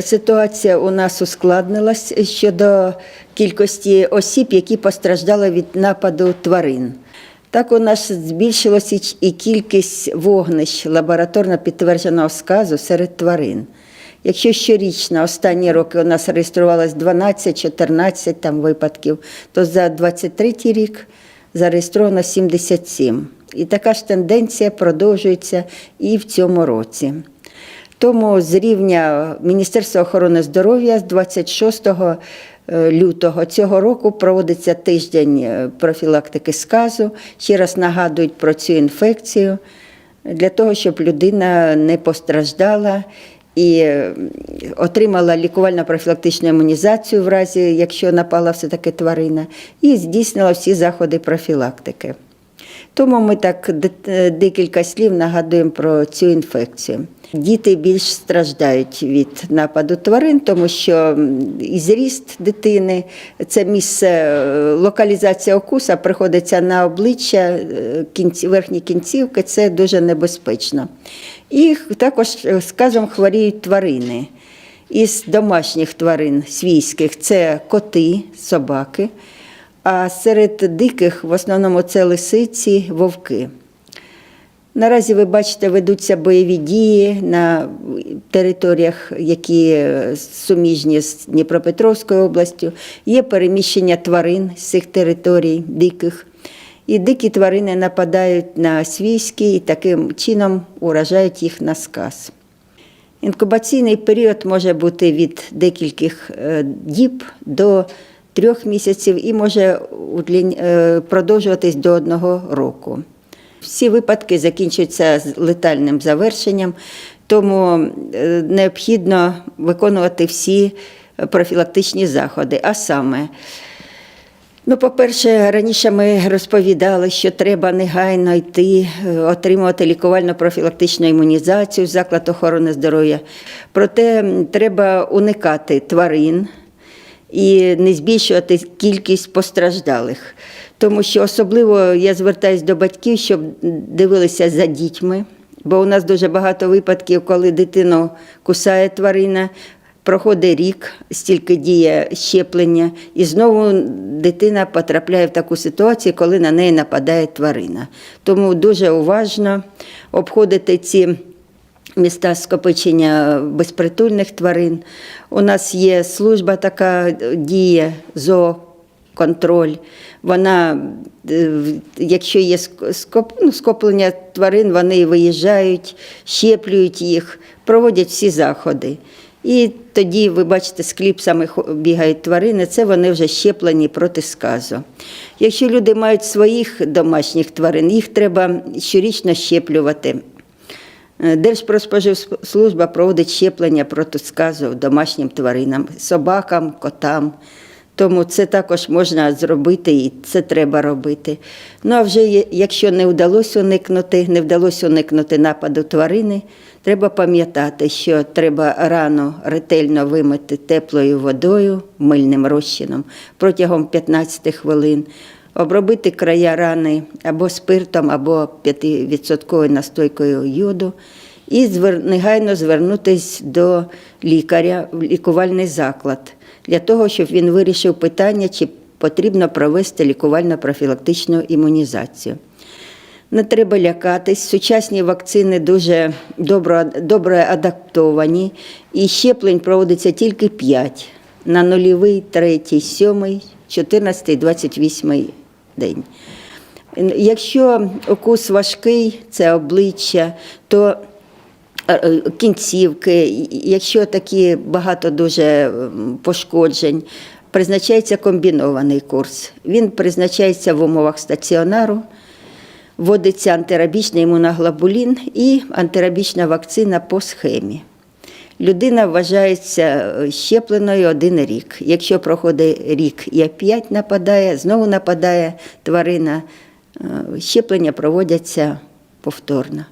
Ситуація у нас ускладнилась щодо кількості осіб, які постраждали від нападу тварин. Так у нас збільшилася і кількість вогнищ лабораторно підтвердженого сказу серед тварин. Якщо щорічно останні роки у нас реєструвалось 12-14 там випадків, то за 23 рік зареєстровано 77. І така ж тенденція продовжується і в цьому році. Тому з рівня Міністерства охорони здоров'я з 26 е, лютого цього року проводиться тиждень е, профілактики сказу. Ще раз нагадують про цю інфекцію для того, щоб людина не постраждала і е, отримала лікувально-профілактичну імунізацію в разі, якщо напала все-таки тварина, і здійснила всі заходи профілактики. Тому ми так е, декілька слів нагадуємо про цю інфекцію. Діти більш страждають від нападу тварин, тому що і зріст дитини, це місце е, локалізація укуса приходиться на обличчя е, кінці, верхні кінцівки, це дуже небезпечно. І також сказом хворіють тварини. Із домашніх тварин свійських це коти, собаки. А серед диких в основному це лисиці, вовки. Наразі ви бачите, ведуться бойові дії на територіях, які суміжні з Дніпропетровською областю. Є переміщення тварин з цих територій диких. І дикі тварини нападають на свійські і таким чином уражають їх на сказ. Інкубаційний період може бути від декількох е, діб до трьох місяців і може е, продовжуватись до одного року. Всі випадки закінчуються з летальним завершенням, тому е, необхідно виконувати всі профілактичні заходи. А саме, Ну, по-перше, раніше ми розповідали, що треба негайно йти, е, отримувати лікувально-профілактичну імунізацію в заклад охорони здоров'я. Проте треба уникати тварин і не збільшувати кількість постраждалих. Тому що особливо я звертаюся до батьків, щоб дивилися за дітьми, бо у нас дуже багато випадків, коли дитину кусає тварина. Проходить рік, стільки діє щеплення, і знову дитина потрапляє в таку ситуацію, коли на неї нападає тварина. Тому дуже уважно обходити ці міста скопичення безпритульних тварин. У нас є служба така діє зооконтроль. Вона, е, якщо є скоп, ну, скоплення тварин, вони виїжджають, щеплюють їх, проводять всі заходи. І тоді, ви бачите, з кліпсами бігають тварини, це вони вже щеплені проти сказу. Якщо люди мають своїх домашніх тварин, їх треба щорічно щеплювати. Е, Держпродспоживслужба проводить щеплення проти сказу домашнім тваринам, собакам, котам. Тому це також можна зробити і це треба робити. Ну а вже якщо не вдалося уникнути, не вдалося уникнути нападу тварини, треба пам'ятати, що треба рано ретельно вимити теплою водою, мильним розчином протягом 15 хвилин, обробити края рани або спиртом, або 5% настойкою йоду. І негайно звернутися до лікаря в лікувальний заклад для того, щоб він вирішив питання, чи потрібно провести лікувально-профілактичну імунізацію. Не треба лякатись. Сучасні вакцини дуже добре, добре адаптовані, і щеплень проводиться тільки 5 на нульовий, третій, сьомий, 14, 28 день. Якщо укус важкий, це обличчя, то е, кінцівки, якщо такі багато дуже пошкоджень, призначається комбінований курс. Він призначається в умовах стаціонару, вводиться антирабічний імуноглобулін і антирабічна вакцина по схемі. Людина вважається е, щепленою один рік. Якщо проходить рік і опять нападає, знову нападає тварина, е, щеплення проводяться повторно.